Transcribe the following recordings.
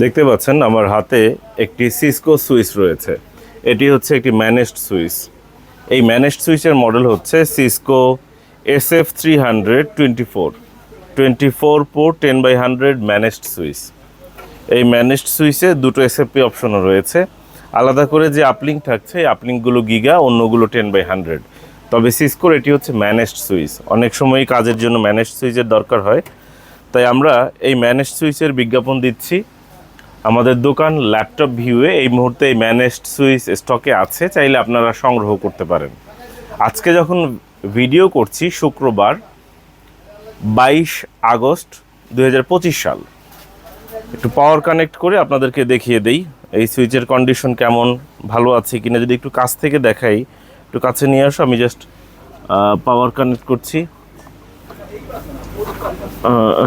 দেখতে পাচ্ছেন আমার হাতে একটি সিসকো সুইচ রয়েছে। এটি হচ্ছে একটি ম্যানেজড সুইচ। এই ম্যানেজড সুইচের মডেল হচ্ছে Cisco S F three hundred twenty four twenty four port ten by hundred managed switch. এই ম্যানেজড সুইচে দুটো এসএফপি অপশনও রয়েছে। আলাদা করে যে আপলিং থাকছে, এই আপলিংগুলো গিগা, অন্যগুলো টেন বাই হান্ড্রেড তবে সিসকোর এটি হচ্ছে ম্যানেজড সুইচ। অনেক সময় কাজের জন্য ম্যানেজড সুইচের দরকার হয়। তাই আমরা এই ম্যানেজড সুইচের বিজ্ঞাপন দিচ্ছি। আমাদের দোকান, ল্যাপটপ ভিউয়ে এই মুহূর্তে এই ম্যানেজড সুইচ স্টকে আছে, চাইলে আপনারা সংগ্রহ করতে পারেন। আজকে যখন ভিডিও করছি, শুক্রবার বাইশ আগস্ট দু হাজার পঁচিশ সাল। একটু পাওয়ার কানেক্ট করে আপনাদেরকে দেখিয়ে দেই, এই সুইচের কন্ডিশন কেমন, ভালো আছে কিনা। যদি একটু কাছ থেকে দেখাই, একটু কাছে নিয়ে আসো, আমি জাস্ট পাওয়ার কানেক্ট করছি।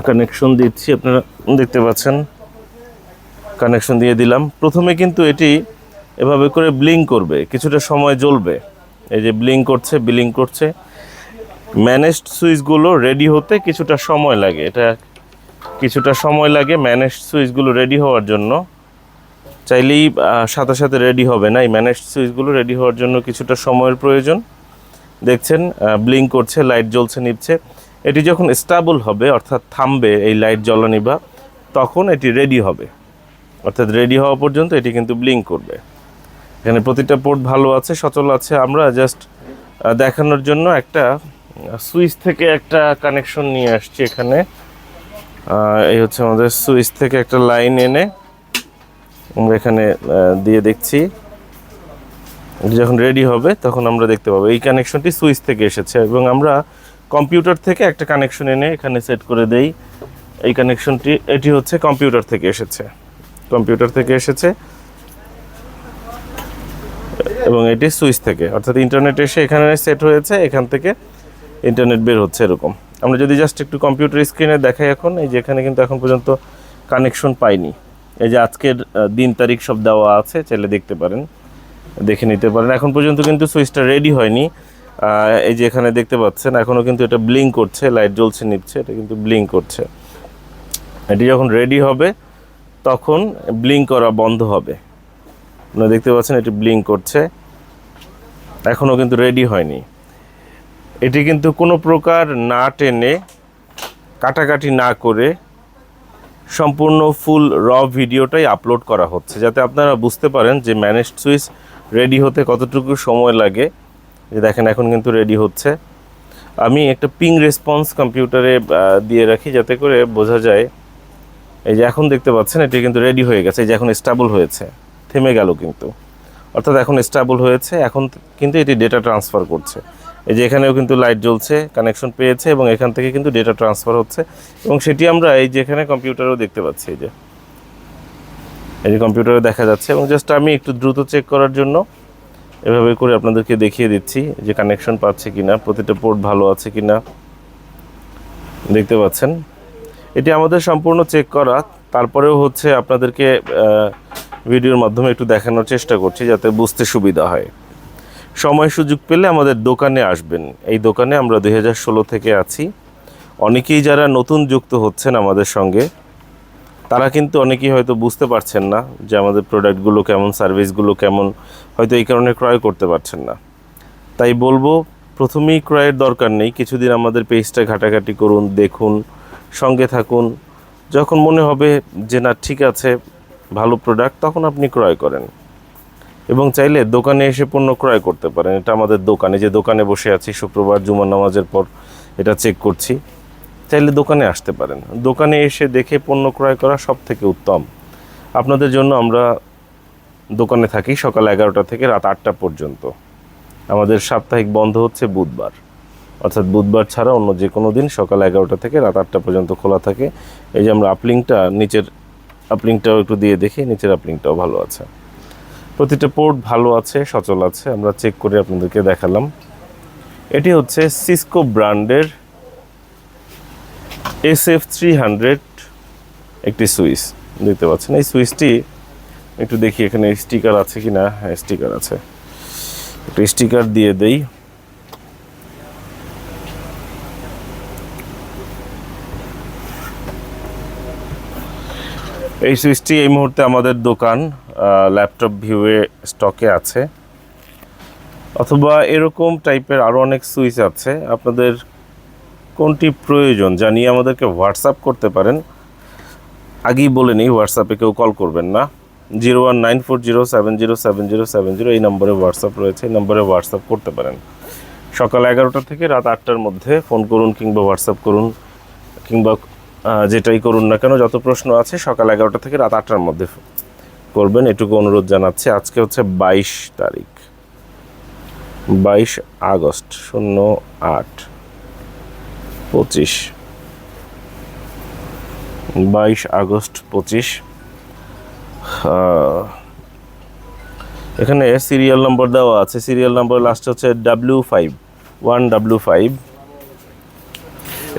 কানেকশন দিচ্ছি, আপনারা দেখতে পাচ্ছেন। কানেকশন দিয়ে দিলাম। প্রথমে কিন্তু এটি এভাবে করে ব্লিং করবে, কিছুটা সময় জ্বলবে। এই যে ব্লিং করছে ব্লিং করছে। ম্যানেজড সুইচগুলো রেডি হতে কিছুটা সময় লাগে। এটা কিছুটা সময় লাগে ম্যানেজড সুইচগুলো রেডি হওয়ার জন্য। চাইলেই সাথে সাথে রেডি হবে না। এই ম্যানেজড সুইচগুলো রেডি হওয়ার জন্য কিছুটা সময়ের প্রয়োজন। দেখছেন ব্লিং করছে লাইট জ্বলছে, নিচ্ছে। এটি যখন স্টাবল হবে, অর্থাৎ থামবে এই লাইট জ্বলানি বা, তখন এটি রেডি হবে। অর্থাৎ রেডি হওয়া পর্যন্ত এটি কিন্তু ব্লিং করবে। এখানে প্রতিটা পোর্ট ভালো আছে, সচল আছে। আমরা জাস্ট দেখানোর জন্য একটা সুইচ থেকে একটা কানেকশন নিয়ে আসছি এখানে। এই হচ্ছে আমাদের সুইচ থেকে একটা লাইন এনে আমরা এখানে দিয়ে দেখছি। যখন রেডি হবে, তখন আমরা দেখতে পাবো। এই কানেকশনটি সুইচ থেকে এসেছে এবং আমরা কম্পিউটার থেকে একটা কানেকশন এনে এখানে সেট করে দেই। এই কানেকশনটি এটি হচ্ছে কম্পিউটার থেকে এসেছে। কম্পিউটার থেকে এসেছে। এবং এটি সুইচ থেকে। অর্থাৎ ইন্টারনেট এসে এখানে সেট হয়েছে, এখান থেকে ইন্টারনেট বের হচ্ছে এরকম। আমরা যদি জাস্ট একটু কম্পিউটার স্ক্রিনে দেখাই এখন, এই যে এখানে কিন্তু এখন পর্যন্ত কানেকশন পাইনি। এই যে আজকের দিন, তারিখ সব দেওয়া আছে, চাইলে দেখতে পারেন, দেখে নিতে পারেন। এখন পর্যন্ত কিন্তু সুইচটা রেডি হয়নি। এই যে এখানে দেখতে পাচ্ছেন এখনও কিন্তু এটা ব্লিং করছে, লাইট জ্বলছে, নিচ্ছে, এটা কিন্তু ব্লিং করছে। এটি যখন রেডি হবে তখন ব্লিং করা বন্ধ হবে। আপনারা দেখতে পাচ্ছেন এটি ব্লিং করছে। এখনও কিন্তু রেডি হয়নি। এটি কিন্তু কোনো প্রকার না টেনে কাটাকাটি না করে সম্পূর্ণ ফুল র ভিডিওটাই আপলোড করা হচ্ছে, যাতে আপনারা বুঝতে পারেন যে ম্যানেজড সুইচ রেডি হতে কতটুকু সময় লাগে। যে দেখেন, এখন কিন্তু রেডি হচ্ছে। আমি একটা পিং রেসপন্স কম্পিউটারে দিয়ে রাখি যাতে করে বোঝা যায় এই যে এখন দেখতে পাচ্ছেন, এটি কিন্তু রেডি হয়ে গেছে, এই যে এখন স্টাবল হয়েছে, থেমে গেল কিন্তু। অর্থাৎ এখন স্টাবল হয়েছে, এখন কিন্তু এটি ডেটা ট্রান্সফার করছে। এই যে এখানেও কিন্তু লাইট জ্বলছে কানেকশন পেয়েছে এবং এখান থেকে কিন্তু ডেটা ট্রান্সফার হচ্ছে এবং সেটি আমরা এই যে এখানে কম্পিউটারেও দেখতে পাচ্ছি, এই যে। এই যে কম্পিউটারে দেখা যাচ্ছে এবং জাস্ট আমি একটু দ্রুত চেক করার জন্য এভাবে করে আপনাদেরকে দেখিয়ে দিচ্ছি যে কানেকশন পাচ্ছে কিনা, প্রতিটা পোর্ট ভালো আছে কিনা। দেখতে পাচ্ছেন? এটি আমাদের সম্পূর্ণ চেক করা। তারপরেও হচ্ছে আপনাদেরকে ভিডিওর মাধ্যমে একটু দেখানোর চেষ্টা করছি যাতে বুঝতে সুবিধা হয়। সময় সুযোগ পেলে আমাদের দোকানে আসবেন। এই দোকানে আমরা দু হাজার ষোলো থেকে আছি। অনেকেই যারা নতুন যুক্ত হচ্ছেন আমাদের সঙ্গে, তারা কিন্তু অনেকেই হয়তো বুঝতে পারছেন না যে আমাদের প্রোডাক্টগুলো কেমন সার্ভিসগুলো কেমন, হয়তো এই কারণে ক্রয় করতে পারছেন না। তাই বলব, প্রথমেই ক্রয়ের দরকার নেই। কিছুদিন আমাদের পেজটা ঘাটাঘাটি করুন, দেখুন সঙ্গে থাকুন। যখন মনে হবে যে, না, ঠিক আছে, ভালো প্রোডাক্ট তখন আপনি ক্রয় করেন। এবং চাইলে দোকানে এসে পণ্য ক্রয় করতে পারেন। এটা আমাদের দোকানে, যে দোকানে বসে আছি, শুক্রবার, জুমার নামাজের পর এটা চেক করছি। চাইলে দোকানে আসতে পারেন। দোকানে এসে দেখে পণ্য ক্রয় করা সব থেকে উত্তম। আপনাদের জন্য আমরা দোকানে থাকি সকাল এগারোটা থেকে রাত আটটা পর্যন্ত। আমাদের সাপ্তাহিক বন্ধ হচ্ছে বুধবার। অর্থাৎ বুধবার ছাড়া অন্য যে কোনো দিন সকাল এগারোটা থেকে রাত আটটা পর্যন্ত খোলা থাকে। এই যে আমরা আপলিংটা নিচের আপলিংটাও একটু দিয়ে দেখি, নিচের আপলিংটাও ভালো আছে। প্রতিটা পোর্ট ভালো আছে, সচল আছে, আমরা চেক করে আপনাদেরকে দেখালাম। এটি হচ্ছে সিসকো ব্র্যান্ডের এস এফ থ্রি হান্ড্রেড একটি সুইচ, দেখতে পাচ্ছেন? এই সুইচটি, একটু দেখি এখানে স্টিকার আছে কি না হ্যাঁ স্টিকার আছে। একটু স্টিকার দিয়ে দেই। এই সুইচটি এই মুহূর্তে আমাদের দোকান ল্যাপটপ ভিউয়ে স্টকে আছে। অথবা এরকম টাইপের আরও অনেক সুইচ আছে। আপনাদের কোনটি প্রয়োজন জানিয়ে আমাদেরকে হোয়াটসঅ্যাপ করতে পারেন। আগেই বলে নিই, হোয়াটসঅ্যাপে কেউ কল করবেন না। Zero one nine four zero seven zero seven zero seven zero এই নম্বরে হোয়াটসঅ্যাপ রয়েছে, এই নম্বরে হোয়াটসঅ্যাপ করতে পারেন। সকাল এগারোটা থেকে রাত আটটার মধ্যে ফোন করুন কিংবা হোয়াটসঅ্যাপ করুন কিংবা যেটাই করুন না কেন, যত প্রশ্ন আছে সকাল এগারোটা থেকে রাত আটটার মধ্যে করবেন। এটুকু অনুরোধ জানাচ্ছি, আজকে হচ্ছে বাইশ তারিখ। বাইশ আগস্ট, শূন্য আট, পঁচিশ। বাইশ আগস্ট, পঁচিশ। এখানে সিরিয়াল নম্বর দেওয়া আছে। সিরিয়াল নম্বর লাস্ট হচ্ছে W five one W five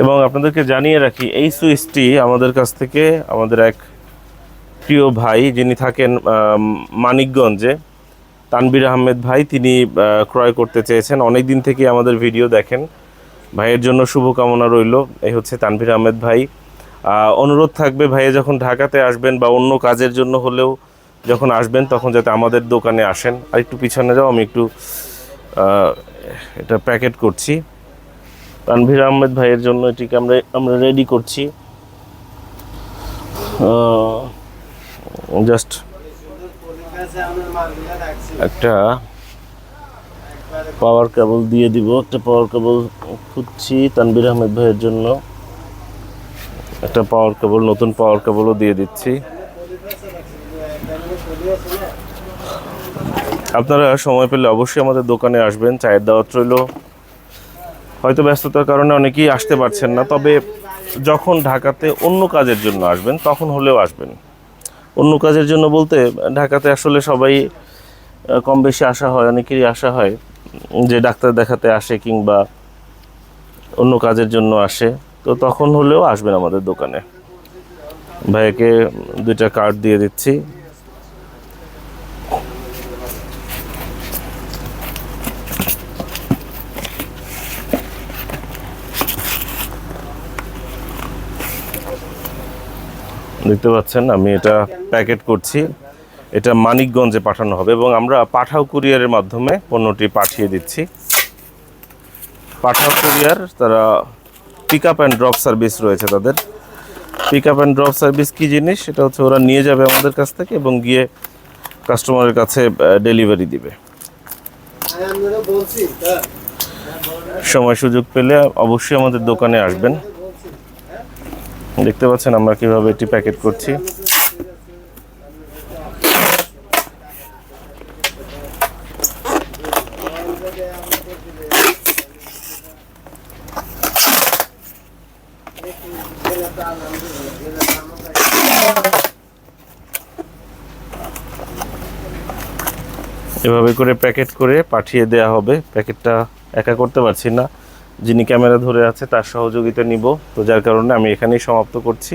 এবং আপনাদেরকে জানিয়ে রাখি, এই সুইচটি আমাদের কাছ থেকে আমাদের এক প্রিয় ভাই যিনি থাকেন মানিকগঞ্জে তানবির আহমেদ ভাই, তিনি ক্রয় করতে চেয়েছেন। অনেক দিন থেকে আমাদের ভিডিও দেখেন। ভাইয়ের জন্য শুভকামনা রইল। এই হচ্ছে তানভীর আহমেদ ভাই। অনুরোধ থাকবে, ভাইয়া যখন ঢাকাতে আসবেন বা অন্য কাজের জন্য হলেও যখন আসবেন, তখন যাতে আমাদের দোকানে আসেন। আর একটু পিছনে যাও, আমি একটু এটা প্যাকেট করছি। তানভীর আহমেদ ভাইয়ের জন্য এটিকে আমরা আমরা রেডি করছি। জাস্ট একটা পাওয়ার কেবল দিয়ে দিব। একটা পাওয়ার কেবল খুঁজছি তানবির আহমেদ ভাইয়ের জন্য। একটা পাওয়ার কেবল নতুন পাওয়ার কেবলও দিয়ে দিচ্ছি। আপনারা সময় পেলে অবশ্যই আমাদের দোকানে আসবেন। চায়ের দাওয়াত রইল। হয়তো ব্যস্ততার কারণে অনেকেই আসতে পারছেন না, তবে যখন ঢাকাতে অন্য কাজের জন্য আসবেন, তখন হলেও আসবেন। অন্য কাজের জন্য বলতে, ঢাকাতে আসলে সবাই কম বেশি আসা হয়, অনেকেরই আসা হয়, যে ডাক্তার দেখাতে আসে কিংবা অন্য কাজের জন্য আসে, তো তখন হলেও আসবেন আমাদের দোকানে। ভাইয়াকে দুইটা কার্ড দিয়ে দিচ্ছি। দেখতে পাচ্ছেন, আমি এটা প্যাকেট করছি। এটা মানিকগঞ্জে পাঠানো হবে এবং আমরা পাঠাও কুরিয়ারের মাধ্যমে পণ্যটি পাঠিয়ে দিচ্ছি। পাঠাও কুরিয়ার, তারা pick up and drop service রয়েছে তাদের। Pick up and drop service কী জিনিস? সেটা হচ্ছে ওরা নিয়ে যাবে আমাদের কাছ থেকে এবং গিয়ে কাস্টমারের কাছে ডেলিভারি দিবে। সময় সুযোগ পেলে অবশ্যই আমাদের দোকানে আসবেন। দেখতে পাচ্ছেন আমরা কীভাবে এটি প্যাকেট করছি। এভাবে করে প্যাকেট করে পাঠিয়ে দেয়া হবে। প্যাকেটটা একা করতে পারছি না। যিনি ক্যামেরা ধরে আছে, তার সহযোগিতা নিব। তো যার কারণে আমি এখানেই সমাপ্ত করছি।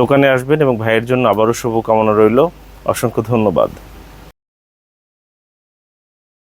দোকানে আসবেন এবং ভাইয়ের জন্য আবারও শুভকামনা রইল। অসংখ্য ধন্যবাদ।